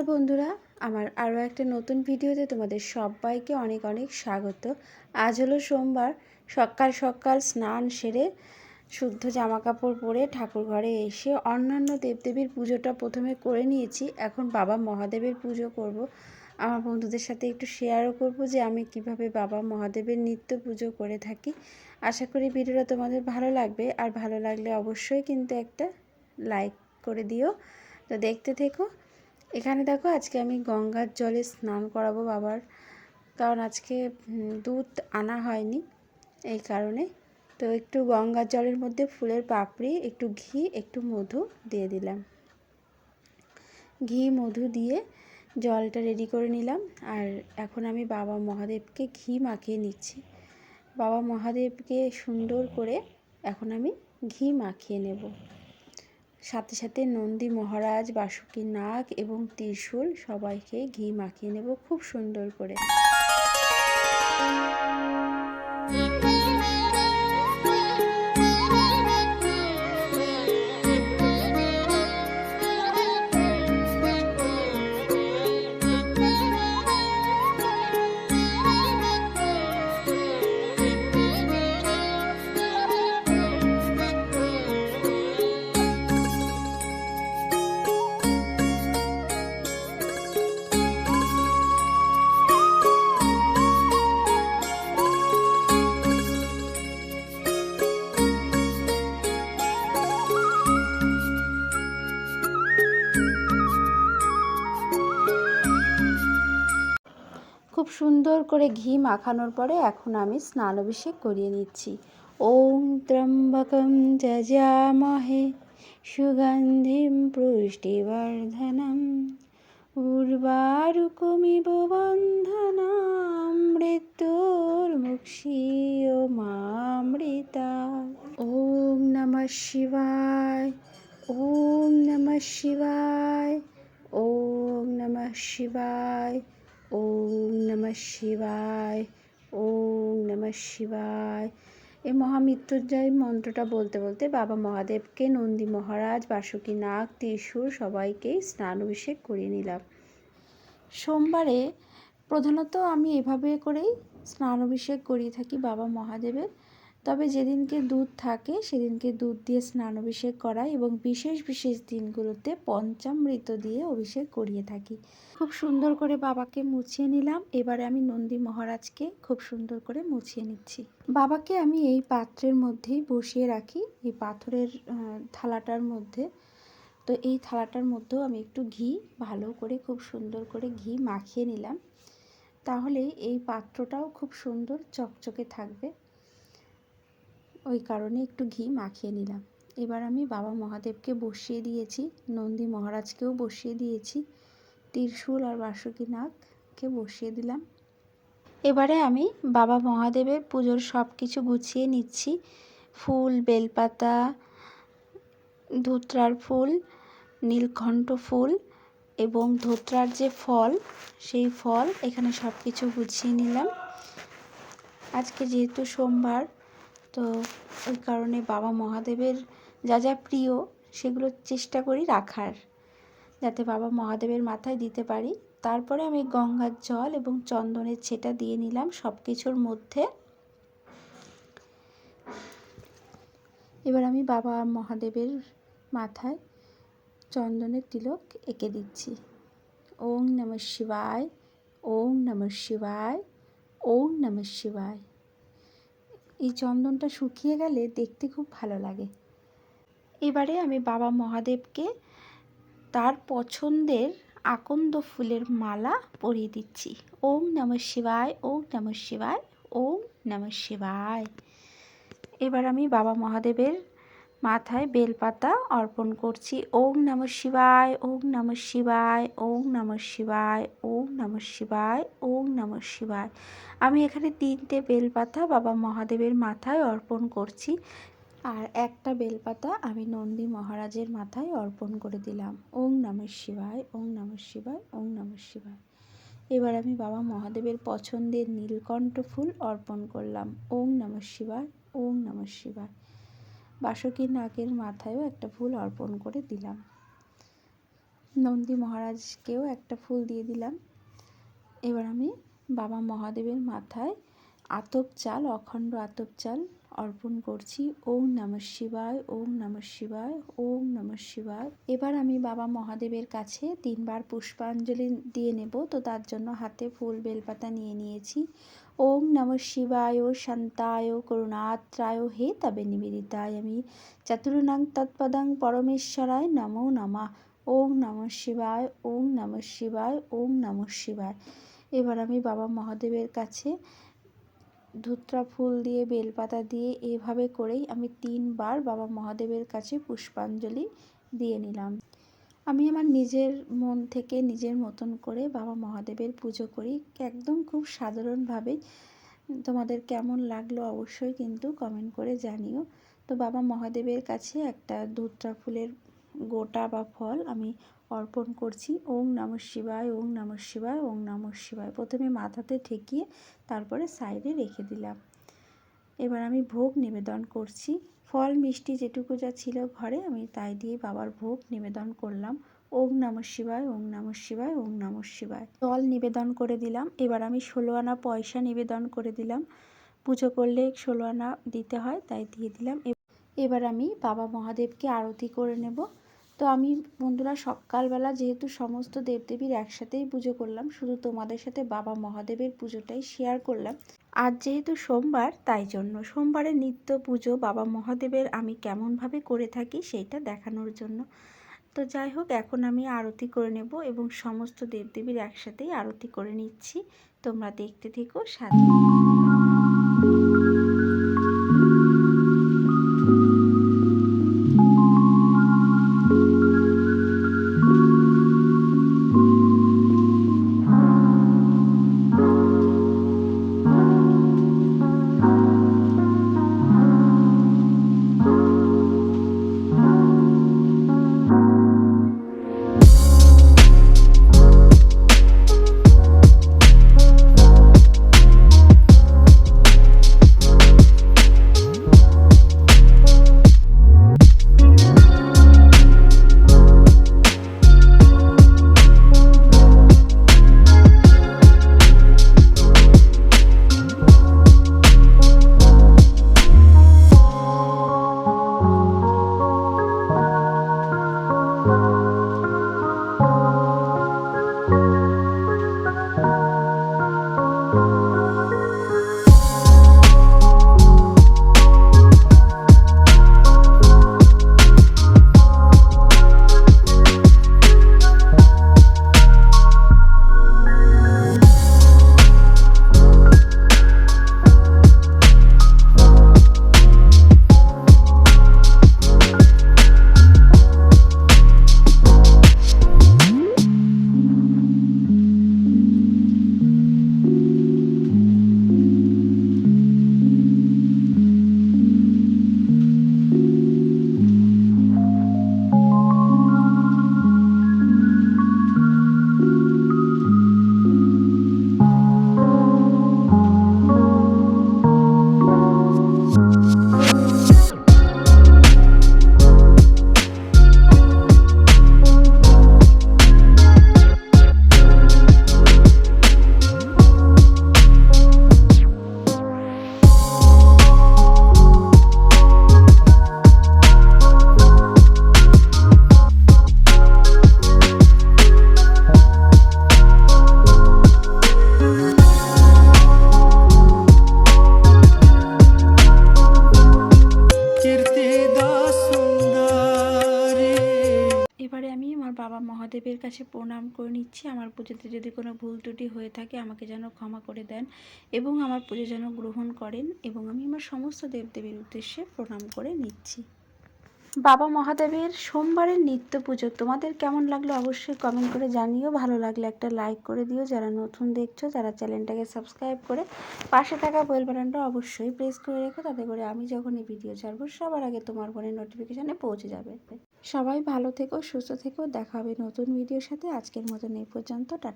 নমস্কার বন্ধুরা, আমার আরও একটা নতুন ভিডিওতে তোমাদের সবাইকে অনেক অনেক স্বাগত। আজ হলো সোমবার, সকাল সকাল স্নান সেরে শুদ্ধ জামা কাপড় পরে ঠাকুর ঘরে এসে অন্যান্য দেবদেবীর পুজোটা প্রথমে করে নিয়েছি। এখন বাবা মহাদেবের পুজো করব। আমার বন্ধুদের সাথে একটু শেয়ারও করব যে আমি কীভাবে বাবা মহাদেবের নিত্য পুজো করে থাকি। আশা করি ভিডিওটা তোমাদের ভালো লাগবে। আর ভালো লাগলে অবশ্যই কিন্তু একটা লাইক করে দিও। তো দেখতে থেকো এখানে দেখো আজকে আমি গঙ্গার জলে স্নান করাবো বাবার। কারণ আজকে দুধ আনা হয়নি এই কারণে। তো একটু গঙ্গার জলের মধ্যে ফুলের পাপড়ি, একটু ঘি, একটু মধু দিয়ে দিলাম। ঘি, মধু দিয়ে জলটা রেডি করে নিলাম। আর এখন আমি বাবা মহাদেবকে ঘি মাখিয়ে নিচ্ছি। বাবা মহাদেবকে সুন্দর করে এখন আমি ঘি মাখিয়ে নেব। সাথে সাথে নন্দী মহারাজ, বাসুকী নাগ এবং ত্রিশূল সবাইকে ঘি মাখিয়ে নেব খুব সুন্দর করে। খুব সুন্দর করে ঘি মাখানোর পরে এখন আমি স্নান অভিষেক করিয়ে নিচ্ছি। ওম ত্রম্বকম যজামহে সুগন্ধিম পুষ্টিবর্ধনম উর্বারুকমিব বন্ধনাম মৃত্যুর্মুক্ষীয় মামৃতা। ওম নমঃ শিবায়, ওম নমঃ শিবায়, ওম নমঃ শিবায়। ওম নম শিবায়, ওম নম শিবায়। এই মহামৃত্যুঞ্জয় মন্ত্রটা বলতে বলতে বাবা মহাদেবকে নন্দী মহারাজ, বাসুকী নাগ ত্রিশুর সবাইকেই স্নান অভিষেক করিয়ে নিলাম। সোমবারে প্রধানত আমি এভাবে করেই স্নান অভিষেক করিয়ে থাকি বাবা মহাদেবের। তবে যেদিনকে দুধ থাকে, সেদিনকে দুধ দিয়ে স্নান অভিষেক করাই এবং বিশেষ বিশেষ দিনগুলোতে পঞ্চামৃত দিয়ে অভিষেক করিয়ে থাকি। খুব সুন্দর করে বাবাকে মুছিয়ে নিলাম। এবারে আমি নন্দী মহারাজকে খুব সুন্দর করে মুছিয়ে নিচ্ছি। বাবাকে আমি এই পাত্রের মধ্যেই বসিয়ে রাখি। এই পাথরের থালাটার মধ্যে। তো এই থালাটার মধ্যেও আমি একটু ঘি, ভালো করে, খুব সুন্দর করে ঘি মাখিয়ে নিলাম। তাহলে এই পাত্রটাও খুব সুন্দর চকচকে থাকবে। ওই কারণে একটু ঘি মাখিয়ে নিলাম। এবার আমি বাবা মহাদেবকে বসিয়ে দিয়েছি, নন্দী মহারাজকেও বসিয়ে দিয়েছি, ত্রিশূল আর বাসুকী নাগকে বসিয়ে দিলাম। এবারে আমি বাবা মহাদেবের পুজোর সব কিছু গুছিয়ে নিচ্ছি। ফুল, বেলপাতা, ধুত্রার ফুল, নীলকণ্ঠ ফুল এবং ধোত্রার যে ফল, সেই ফল এখানে সব কিছু গুছিয়ে নিলাম। আজকে যেহেতু সোমবার তো ওই কারণে বাবা মহাদেবের যা যা প্রিয় সেগুলো চেষ্টা করি রাখার, যাতে বাবা মহাদেবের মাথায় দিতে পারি। তারপরে আমি গঙ্গার জল এবং চন্দনের ছেটা দিয়ে নিলাম সব কিছুর মধ্যে। এবার আমি বাবা মহাদেবের মাথায় চন্দনের তিলক এঁকে দিচ্ছি। ওং নম শিবায় ওং নম শিবায় ওং নম শিবায়। এই চন্দনটা শুকিয়ে গেলে দেখতে খুব ভালো লাগে। এবারে আমি বাবা মহাদেবকে তার পছন্দের আকন্দ ফুলের মালা পরিয়ে দিচ্ছি। ওম নম শিবায়, ওম নম শিবায়, ওম নম শিবায়। এবার আমি বাবা মহাদেবের মাথায় বেলপাতা অর্পণ করছি ওম নম শিবায় ওম নম শিবায় ওম নম শিবায় ওম নম শিবায় ওম নম শিবায় আমি এখানে তিনটে বেলপাতা বাবা মহাদেবের মাথায় অর্পণ করছি আর একটা বেলপাতা আমি নন্দী মহারাজের মাথায় অর্পণ করে দিলাম ওম নম শিবায় ওম নম শিবায় ওং নম শিবায় এবার আমি বাবা মহাদেবের পছন্দের নীলকণ্ঠ ফুল অর্পণ করলাম ওম নম শিবায় ওং নম শিবায় বাসকী নাগের মাথায়ও একটা ফুল অর্পণ করে দিলাম। নন্দী মহারাজকেও একটা ফুল দিয়ে দিলাম। এবার আমি বাবা মহাদেবের মাথায় আতপ চাল, অখণ্ড আতপ চাল অর্পণ করছি। ওম নম শিবায়, ওম নম শিবায়, ওম নম শিবায়। এবার আমি বাবা মহাদেবের কাছে তিনবার পুষ্পাঞ্জলি দিয়ে নেব। তো তার জন্য হাতে ফুল বেলপাতা নিয়ে নিয়েছি। ওম নম শিবায়, শান্তায়, করুণাত্রায়, হে তবে নিবেদিতায়। আমি চতুর্ণাং তৎপদং পরমেশ্বরায় নমো নমঃ। ওম নম শিবায়, ওম নম শিবায়, ওম নম শিবায়। এবার আমি বাবা মহাদেবের কাছে ধুত্রা ফুল দিয়ে, বেলপাতা দিয়ে এভাবে করেই আমি তিনবার বাবা মহাদেবের কাছে পুষ্পাঞ্জলি দিয়ে নিলাম। আমি আমার নিজের মন থেকে নিজের মতন করে বাবা মহাদেবের পুজো করি। একদম খুব সাধারণভাবেই তোমাদের কেমন লাগল অবশ্যই কিন্তু কমেন্ট করে জানিও। তো বাবা মহাদেবের কাছে একটা ধুত্রা ফুলের গোটা বা ফল আমি অর্পণ করছি। ওং নম শিবায় ওং নম শিবায় ওং নম শিবায়। প্রথমে মাথাতে ঠেকিয়ে তারপরে সাইডে রেখে দিলাম। এবার আমি ভোগ নিবেদন করছি। ফল, মিষ্টি যেটুকু যা ছিল ঘরে, আমি তাই দিয়ে বাবার ভোগ নিবেদন করলাম। ওম নম শিবায়, ওম নম শিবায়, ওম নম শিবায়। জল নিবেদন করে দিলাম। এবার আমি ষোলো আনা পয়সা নিবেদন করে দিলাম। পুজো করলে ষোলো আনা দিতে হয়, তাই দিয়ে দিলাম। এবার আমি বাবা মহাদেবকে আরতি করে নেব। তো আমি বন্ধুরা সকালবেলা যেহেতু সমস্ত দেবদেবীর একসাথেই পুজো করলাম, শুধু তোমাদের সাথে বাবা মহাদেবের পুজোটাই শেয়ার করলাম। আজ যেহেতু সোমবার, তাই জন্য সোমবারের নিত্য পুজো বাবা মহাদেবের আমি কেমনভাবে করে থাকি সেইটা দেখানোর জন্য। তো যাই হোক, এখন আমি আরতি করে নেব এবং সমস্ত দেবদেবীর একসাথেই আরতি করে নিচ্ছি। তোমরা দেখতে থেকো, সাথে মহাদেবের কাছে প্রণাম করে নিচ্ছি। আমার পুজোতে যদি কোনো ভুল ত্রুটি হয়ে থাকে, আমাকে যেন ক্ষমা করে দেন এবং আমার পুজো যেন গ্রহণ করেন এবং আমি আমার সমস্ত দেবদেবীর উদ্দেশ্যে প্রণাম করে নিচ্ছি। বাবা মহাদেবের সোমবারের নিত্য পুজো, তোমাদের কেমন লাগল অবশ্যই কমেন্ট করে জানিও। ভালো লাগলে একটা লাইক করে দিও। যারা নতুন দেখছ যারা চ্যানেলটাকে সাবস্ক্রাইব করে পাশে থাকা বেল বাটনটা অবশ্যই প্রেস করে রেখো। তাতে করে আমি যখন এই ভিডিও ছাড়বো, সবার আগে তোমার ফোনে নোটিফিকেশানে পৌঁছে যাবে। সবাই ভালো থেকো, সুস্থ থেকো। দেখা হবে নতুন ভিডিওর সাথে। আজকের মতন এই পর্যন্ত। টাটা।